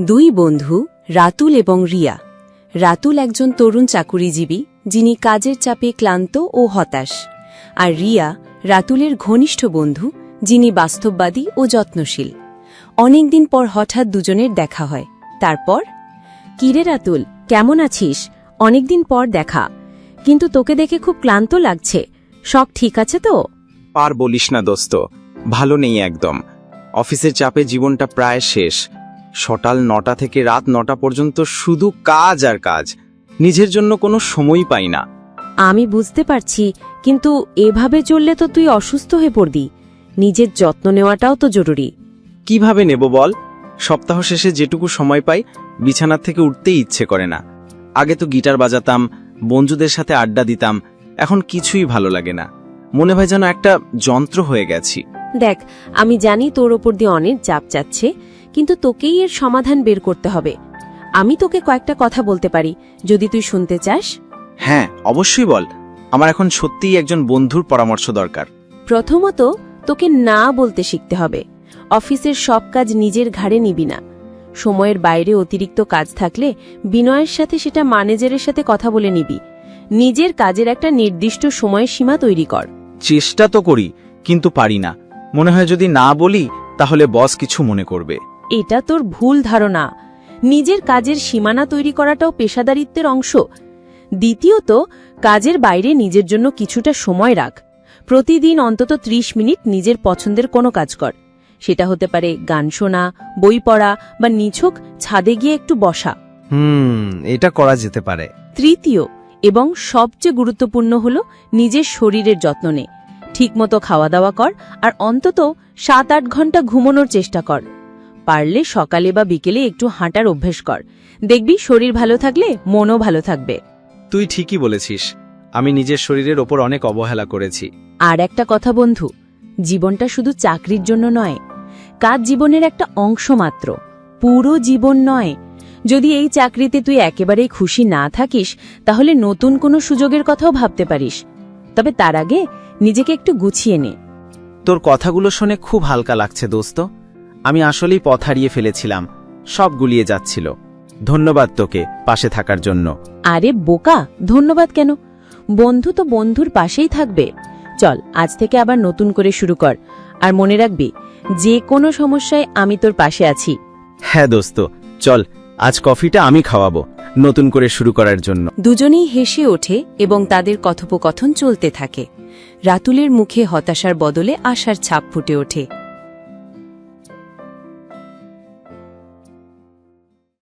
দুই বন্ধু, রাতুল এবং রিয়া। রাতুল একজন তরুণ চাকুরিজীবী, যিনি কাজের চাপে ক্লান্ত ও হতাশ। আর রিয়া, রাতুলের ঘনিষ্ঠ বন্ধু, যিনি বাস্তববাদী ও যত্নশীল। অনেকদিন পর হঠাৎ দুজনের দেখা হয়। তারপর, কিরে রাতুল, কেমন আছিস? অনেকদিন পর দেখা। কিন্তু তোকে দেখে খুব ক্লান্ত লাগছে। সব ঠিক আছে তো? আর বলিস না দোস্ত, ভালো নেই একদম। অফিসের চাপে জীবনটা প্রায় শেষ। সকাল নটা থেকে রাত নটা পর্যন্ত শুধু কাজ আর কাজ। নিজের জন্য কোনো সময়ই পাই না। আমি বুঝতে পারছি কিন্তু এভাবে চললে তো তুই অসুস্থ হয়ে পড়বি। নিজের যত্ন নেওয়াটাও তো জরুরি। কীভাবে নেব বল? সপ্তাহ শেষে যেটুকু সময় পাই বিছানার থেকে উঠতেই ইচ্ছে করে না। আগে তো গিটার বাজাতাম বন্ধুদের সাথে আড্ডা দিতাম এখন কিছুই ভালো লাগে না। মনে হয় যেন একটা যন্ত্র হয়ে গেছি। দেখ আমি জানি তোর ওপর দিয়ে অনেক চাপ যাচ্ছে কিন্তু তোকেই এর সমাধান বের করতে হবে। আমি তোকে কয়েকটা কথা বলতে পারি যদি তুই শুনতে চাস। হ্যাঁ অবশ্যই বল। আমার এখন সত্যিই একজন বন্ধুর পরামর্শ দরকার। প্রথমত তোকে না বলতে শিখতে হবে। অফিসের সব কাজ নিজের ঘাড়ে নিবি না। সময়ের বাইরে অতিরিক্ত কাজ থাকলে বিনয়ের সাথে সেটা ম্যানেজারের সাথে কথা বলে নিবি। নিজের কাজের একটা নির্দিষ্ট সময়ের সীমা তৈরি কর। চেষ্টা তো করি কিন্তু পারি না। মনে হয় যদি না বলি তাহলে বস কিছু মনে করবে। এটা তোর ভুল ধারণা। নিজের কাজের সীমানা তৈরি করাটাও পেশাদারিত্বের অংশ। দ্বিতীয়ত কাজের বাইরে নিজের জন্য কিছুটা সময় রাখ। প্রতিদিন অন্তত ৩০ মিনিট নিজের পছন্দের কোনো কাজ কর। সেটা হতে পারে গান শোনা বই পড়া বা নিছক ছাদে গিয়ে একটু বসা। হুম এটা করা যেতে পারে। তৃতীয় এবং সবচেয়ে গুরুত্বপূর্ণ হল নিজের শরীরের যত্ন নে। ঠিকমতো খাওয়া দাওয়া কর আর অন্তত সাত আট ঘণ্টা ঘুমানোর চেষ্টা কর। পারলে সকালে বা বিকেলে একটু হাঁটার অভ্যেস কর। দেখবি শরীর ভালো থাকলে মনও ভালো থাকবে। তুই ঠিকই বলেছিস। আমি নিজের শরীরের ওপর অনেক অবহেলা করেছি। আর একটা কথা বন্ধু জীবনটা শুধু চাকরির জন্য নয় কাজ জীবনের একটা অংশ মাত্র পুরো জীবন নয়। যদি এই চাকরিতে তুই একেবারেই খুশি না থাকিস তাহলে নতুন কোনো সুযোগের কথাও ভাবতে পারিস। তবে তার আগে নিজেকে একটু গুছিয়ে নে। তোর কথাগুলো শুনে খুব হালকা লাগছে দোস্ত। আমি আসলেই পথ হারিয়ে ফেলেছিলাম। সব গুলিয়ে যাচ্ছিল। ধন্যবাদ তোকে পাশে থাকার জন্য। আরে বোকা ধন্যবাদ কেন? বন্ধু তো বন্ধুর পাশেই থাকবে। চল আজ থেকে আবার নতুন করে শুরু কর। আর মনে রাখবি যে কোনো সমস্যায় আমি তোর পাশে আছি। হ্যাঁ দোস্ত চল আজ কফিটা আমি খাওয়াবো নতুন করে শুরু করার জন্য। দুজনেই হেসে ওঠে এবং তাদের কথোপকথন চলতে থাকে। রাতুলের মুখে হতাশার বদলে আশার ছাপ ফুটে ওঠে।